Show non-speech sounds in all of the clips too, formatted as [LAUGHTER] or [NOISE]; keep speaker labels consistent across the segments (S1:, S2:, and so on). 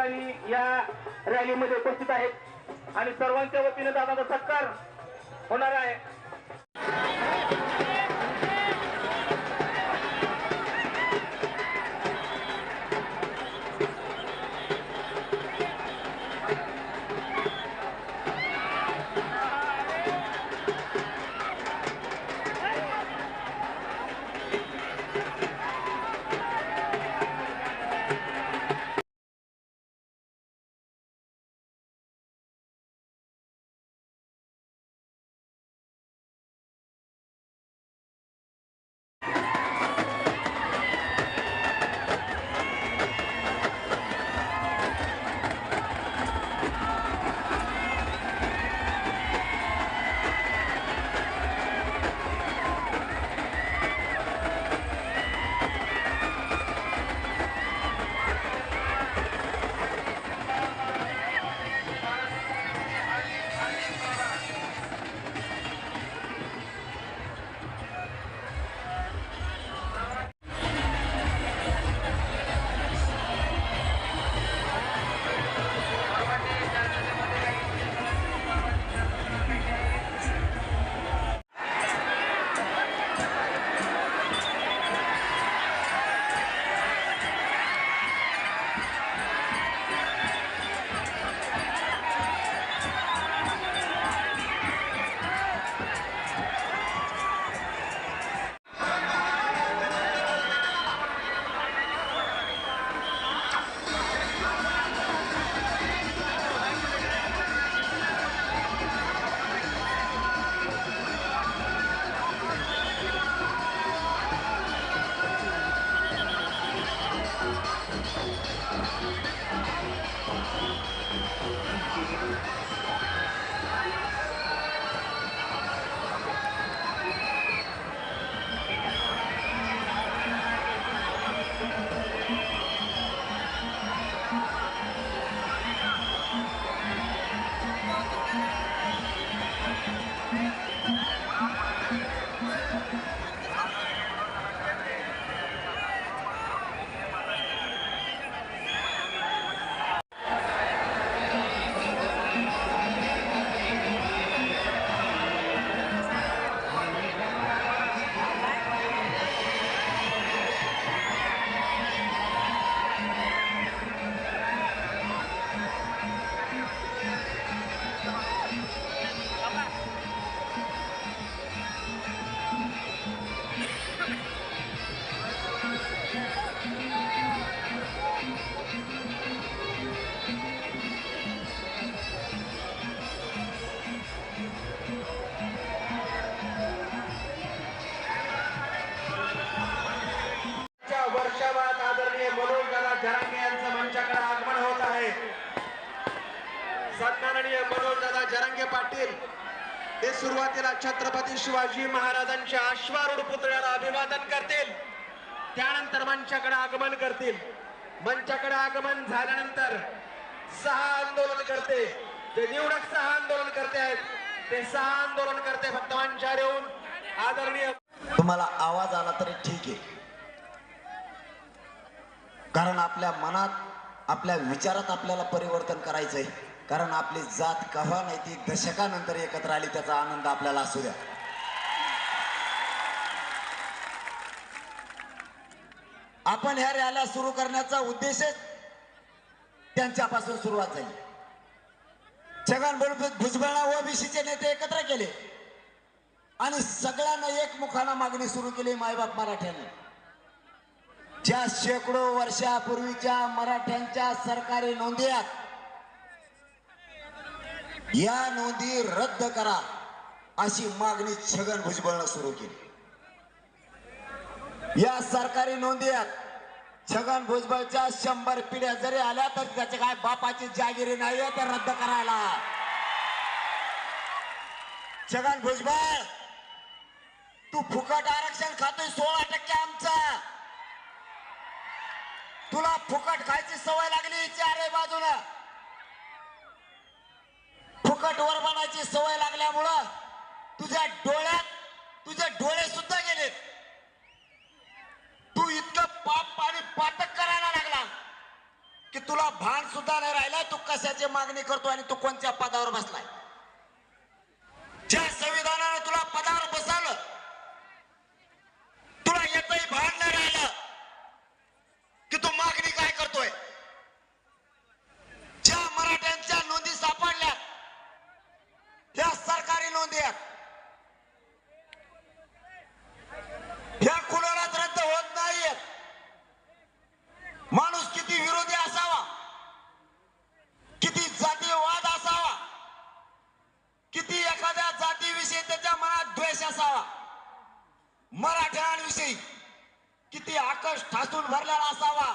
S1: या ठिकाणी या रॅलीमध्ये उपस्थित आहेत. आणि सर्वांच्या वतीने दादाचा सत्कार होणार आहे.
S2: जरांगे ते सुरुवातीला छत्रपती शिवाजी महाराजांच्या अश्वारूढ पुतळ्याला अभिवादन करतील. त्यानंतर मंचाकडे आगमन करतील. मंचाकडे आगमन झाल्यानंतर सहा आंदोलन करते. ते निवडक सहा आंदोलन करते आहेत. ते सहा आंदोलन करते फक्त मंचावर येऊन आदरणीय
S3: तुम्हाला आवाज आला तरी ठीक आहे. कारण आपल्या मनात आपल्या विचारात आपल्याला परिवर्तन करायचंय. कारण आपली जात कव्हा नाही ती दशकानंतर एकत्र आली त्याचा आनंद आपल्याला असू द्या. आपण ह्या रॅल्या सुरू करण्याचा उद्देशच त्यांच्यापासून सुरुवात झाली. छगन भुजबळा ओबीसीचे नेते एकत्र केले. आणि सगळ्यांना एकमुखानं मागणी सुरू केली मायबाप मराठ्यांनी. ज्या शेकडो वर्षापूर्वीच्या मराठ्यांच्या सरकारी नोंदी आहेत या नोंदी रद्द करा अशी मागणी छगन भुजबळनं सुरू केली. या सरकारी नोंदी आहेत छगन भुजबळच्या शंभर पिढ्या जरी आल्या तर त्याच्या काय बापाची जागिरी नाहीये तर रद्द करायला. छगन भुजबळ तू फुकट आरक्षण खातोय सोळा टक्के आमचा. तुला फुकट खायची सवय लागली चारही बाजूला फुकट वर सवय लागल्यामुळं तुझ्या डोळ्यात तुझे डोळे सुद्धा गेलेत तू इतकं पाप आणि पातक करायला लागला की तुला भान सुद्धा नाही राहिलं. तू कशाची मागणी करतो आणि तू कोणत्या पदावर बसलाय? ज्या संविधानानं तुला पदावर बसवलं तुला येतही भान नाही राहिलं की तू मागणी काय करतोय ज्या मराठ्यांच्या नोंदी सापडल्या त्या सरकारी नोंदी आहेत ह्या कुणालाच रद्द होत नाहीयेत माणूस किती विरोधी असावा किती जातीयवाद असावा किती एखाद्या जातीविषयी त्याच्या मनात द्वेष असावा मराठ्यांविषयी किती आकर्ष ठासून भरलेला असावा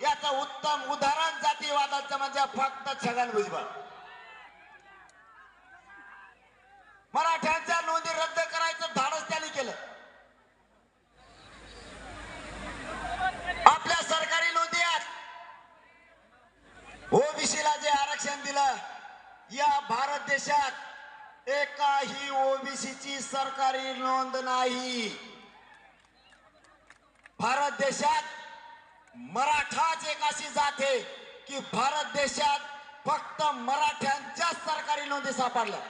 S3: याचं उत्तम उदाहरण जातीवादाचं म्हणजे फक्त छगन भुजबळ. मराठ्यांच्या नोंदी रद्द करायचं धाडस त्यांनी केलं. आपल्या सरकारी नोंदी आहेत ओबीसीला जे आरक्षण दिलं या भारत देशात एकाही ओबीसीची सरकारी नोंद नाही भारत देशात मराठाच एक अशी जात आहे की भारत देशात फक्त मराठ्यांच्या सरकारी नोंदी सापडल्या.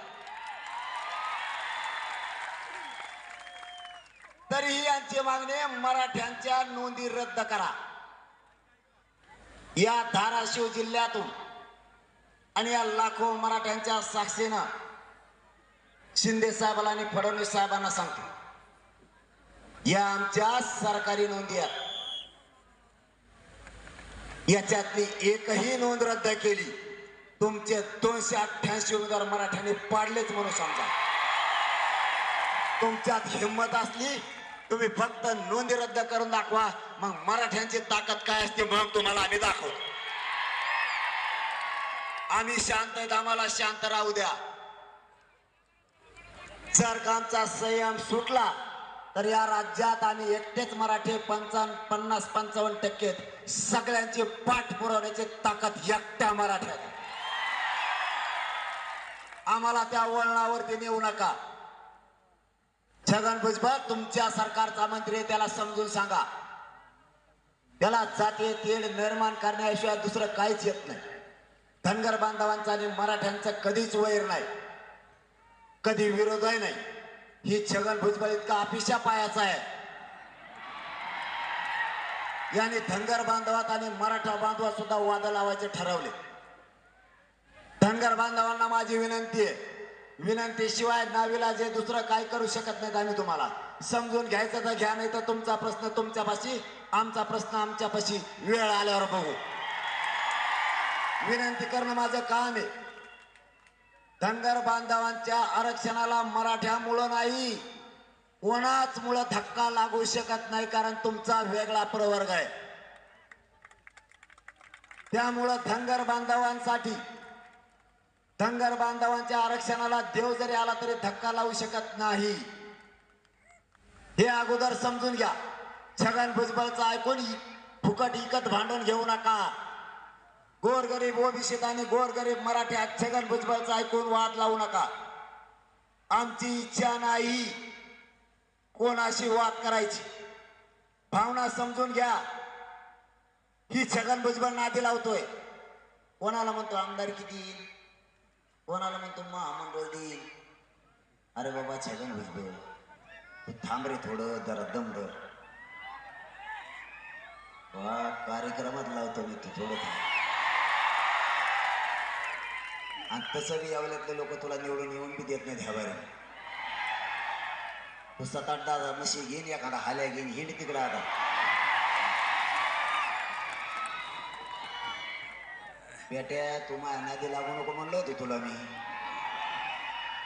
S3: तरीही यांची मागणी मराठ्यांच्या नोंदी रद्द करा. या धाराशिव जिल्ह्यातून आणि या लाखो मराठ्यांच्या साक्षीनं शिंदे साहेबाला आणि फडणवीस साहेबांना सांगतो या आमच्या सरकारी नोंदी आहेत. याच्यातली एकही नोंद रद्द केली. तुमचे दोनशे अठ्ठ्याऐंशी उमेदवार मराठ्याने पाडलेच म्हणून समजा. तुमच्यात हिंमत असली तुम्ही फक्त नोंदी रद्द करून दाखवा. मग मराठ्यांची ताकद काय असते मग तुम्हाला आम्ही दाखवतो आम्ही शांत आहेत आम्हाला शांत राहू द्या. जर कामचा संयम सुटला तर या राज्यात आम्ही एकटेच मराठी पंचावन्न पन्नास पंचावन्न टक्के सगळ्यांची पाठ पुरवण्याची ताकद एकट्या मराठ्यात आम्हाला त्या वळणावरती नेऊ नका. छगन भुजबळ तुमच्या सरकारचा मंत्री त्याला समजून सांगा. त्याला जातीय तेढ निर्माण करण्याशिवाय दुसरं काहीच येत नाही. धनगर बांधवांचा आणि मराठ्यांचा कधीच वैर नाही. कधी विरोधही नाही. ही छगन भुजबळ इतका अपिशा पायाचा आहे. याने धनगर बांधवात आणि मराठा बांधवात सुद्धा वाद लावायचे ठरवले. धनगर बांधवांना माझी विनंती आहे. विनंतीशिवाय नावीला जे दुसरं काय करू शकत नाहीत आम्ही तुम्हाला. समजून घ्यायचं तर घ्या नाही तर तुमचा प्रश्न तुमच्यापाशी आमचा प्रश्न आमच्यापाशी वेळ आल्यावर बघू. विनंती करणं माझं काम आहे. धनगर बांधवांच्या आरक्षणाला मराठ्यामुळं नाही कोणाच मुळं धक्का लागू शकत नाही कारण तुमचा वेगळा प्रवर्ग आहे. त्यामुळं धनगर बांधवांसाठी धनगर बांधवांच्या आरक्षणाला देव जरी आला तरी धक्का लावू शकत नाही. हे अगोदर समजून घ्या. छगन भुजबळचं ऐकून फुकट इकत भांडून घेऊ नका. गोरगरीब ओबीसीत आणि गोरगरीब मराठ्यात छगन भुजबळचं ऐकून वाद लावू नका. आमची इच्छा नाही कोणाशी वाद करायची. भावना समजून घ्या. ही छगन भुजबळ नादी लावतोय. कोणाला म्हणतो आमदार किती कोणाला म्हणतो महामंडळ देईल? अरे बाबा छगन भुजबळ तू थांब रे थोडं जरा दम धर. वा कार्यक्रमात लावतो मी तू थोडं थांब. आणि तसं बी यावल्यातले लोक तुला निवडून येऊन बी देत नाही ह्या तू सात आठ दहा मशी घेईन एखादा हाल्या घेईन हिंड तिकडं आता. बेट्या तू माझ्या नादी लागू नको म्हणलो होतो तुला मी.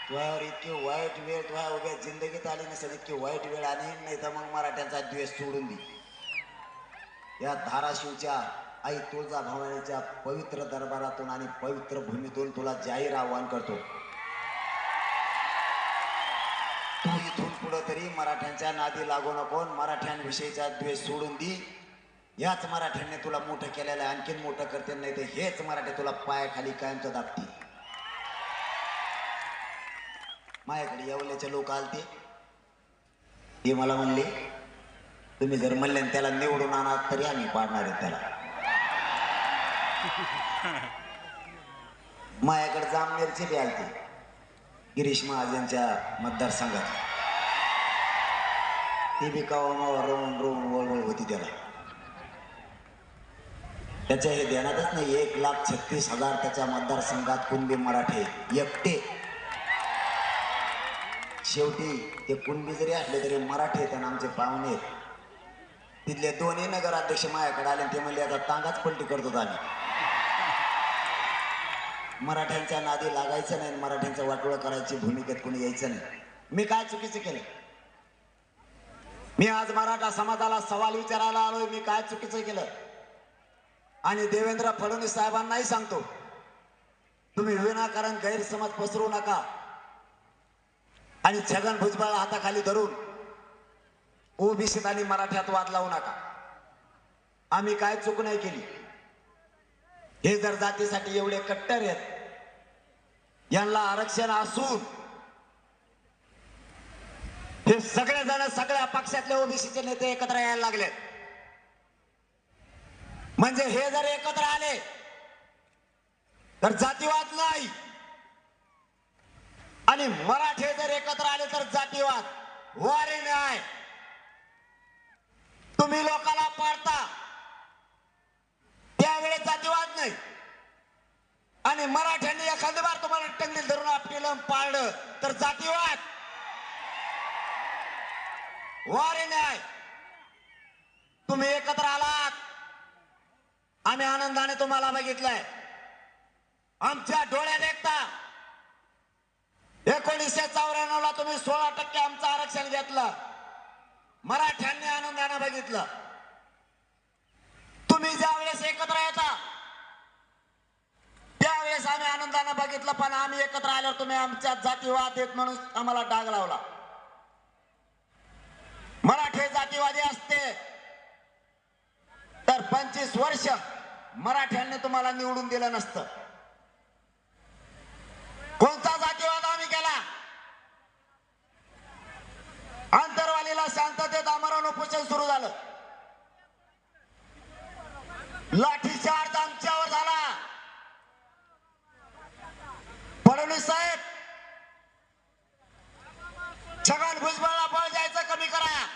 S3: तुझ्यावर इतकी वाईट वेळ तुझ्या उभ्या जिंदगीत आली नसेल इतकी वाईट वेळ आली नाही तर मग मराठ्यांचा द्वेष सोडून दे. या धाराशिवच्या आई तुळजा भवानीच्या पवित्र दरबारातून आणि पवित्र भूमीतून तुला जाहीर आवाहन करतो. तू इथून पुढं तरी मराठ्यांच्या नादी लागू नको मराठ्यांविषयीचा द्वेष सोडून दी. याच मराठ्यांनी तुला मोठं केलेलं आहे आणखीन मोठं करते नाही तर हेच मराठी तुला पायाखाली कायमचं दाबतील. माझ्याकडे येवल्याचे लोक आलते. ते मला म्हणले तुम्ही जर म्हणले त्याला निवडून आणा तरी आम्ही पाडणार आहे त्याला. [LAUGHS] माझ्याकडे जामनेरचे बी आलते. गिरीश महाजनच्या मतदारसंघात. ती बी कवा रोवून रोवून वळवळ होती त्याला. त्याच्या हे ध्यानातच नाही एक लाख छत्तीस हजार त्याच्या मतदारसंघात कुणबी मराठे एकटे. शेवटी ते कुणबी जरी असले तरी मराठे आहेत आणि आमचे पाहुणे आहेत. तिथले दोन्ही नगराध्यक्ष माझ्याकडे आले ते म्हणले आता तांगाच पलटी करतो आम्ही. मराठ्यांच्या नादी लागायचं नाही आणि मराठ्यांचं वाटोळं करायची भूमिकेत कोणी यायचं नाही. मी काय चुकीचं केलं? मी आज मराठा समाजाला सवाल विचारायला आलोय मी काय चुकीचं केलं? आणि देवेंद्र फडणवीस साहेबांनाही सांगतो तुम्ही विनाकारण गैरसमज पसरू नका. आणि छगन भुजबळ हाताखाली धरून ओबीसीत आणि मराठ्यात वाद लावू नका. आम्ही काय चूक नाही केली? हे जर जातीसाठी एवढे कट्टर आहेत यांना आरक्षण असून हे सगळे जण सगळ्या पक्षातले ओबीसीचे नेते एकत्र यायला लागले म्हणजे हे जर एकत्र आले तर जातीवाद नाही. आणि मराठे जर एकत्र आले तर जातीवाद वारे नाही. तुम्ही लोकाला पाडता. त्यावेळेस जातीवाद नाही. आणि मराठ्यांनी एखादी बार तुम्हाला टंगली धरून आपल्याला पाळलं तर जातीवाद. वारे न्याय. तुम्ही एकत्र आलात. आम्ही आनंदाने तुम्हाला बघितलंय. आमच्या डोळ्यात एकता. एकोणीसशे चौऱ्याण्णव ला तुम्ही सोळा टक्के आमचं आरक्षण घेतलं. मराठ्यांनी आनंदाने बघितलं तुम्ही ज्या वेळेस एकत्र येता त्यावेळेस आम्ही आनंदानं बघितलं पण आम्ही एकत्र आल्यावर तुम्ही आमच्या जातीवाद येत म्हणून आम्हाला डाग लावला. मराठे जातीवादी असते. तर पंचवीस वर्ष मराठ्यांनी तुम्हाला निवडून दिलं नसतं. कोणता जातीवाद आम्ही केला आंतरवालीला शांततेत आमरण उपोषण सुरू झालं लाठीचार्ज आमच्यावर झाला फडणवीस साहेब छगन भुजबळला बळ जायचं कमी करा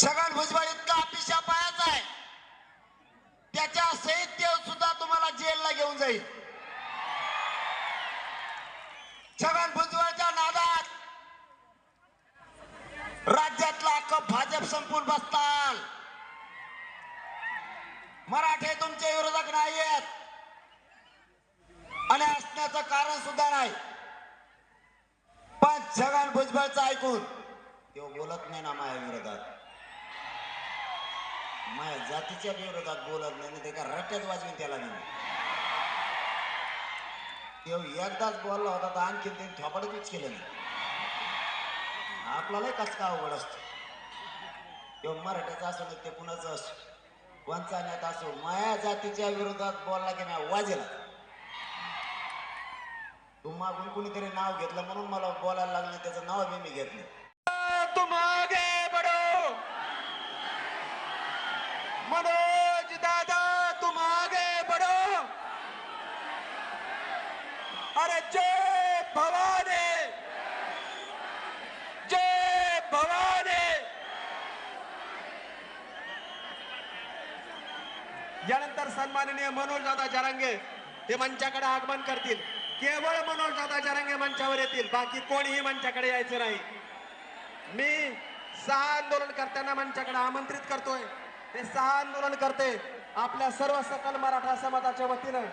S3: छगन भुजबळ इतका अतिशय पायाचा आहे त्याच्या सहित देव सुद्धा तुम्हाला जेलला घेऊन जाईल छगन भुजबळच्या नादात राज्यातला अख्खं भाजप संपून बसताल मराठे तुमचे विरोधक नाही आहेत आणि असण्याचं कारण सुद्धा नाही. पण छगन भुजबळचं ऐकून तो बोलत नाही ना माझ्या विरोधात. माझ्या जातीच्या विरोधात बोलत नाही ते का रट्यात वाजवीन त्याला मी. तो एकदाच बोलला होता तर आणखीन त्यांनी थोपाडतच केलं नाही. आपल्याला कस का अवघड असतो? तो मराठ्याचा असो नाही ते कुणाचं असो. कोणचा नेता असो माया जातीच्या विरोधात बोलला की नाही वाजेला. तू मागून कुणीतरी नाव घेतलं म्हणून मला बोलायला लागलं त्याचं नाव बी मी घेत नाही.
S2: तुम आगे बढ़ो मनोज दादा तुम आगे बढ़ो अरे जय भवानी। जय भवानी। यानंतर सन्माननीय मनोज दादा जरांगे हे मंचाकडे आगमन करतील. केवळ मनोज दादा जरांगे मंचावर येतील. बाकी कोणीही मंचाकडे यायचं नाही. मी सहा आंदोलनकर्त्यांना मंचाकडे आमंत्रित करतोय. ते सहा आंदोलन करते आपल्या सर्व सकल मराठा समाजाच्या वतीनं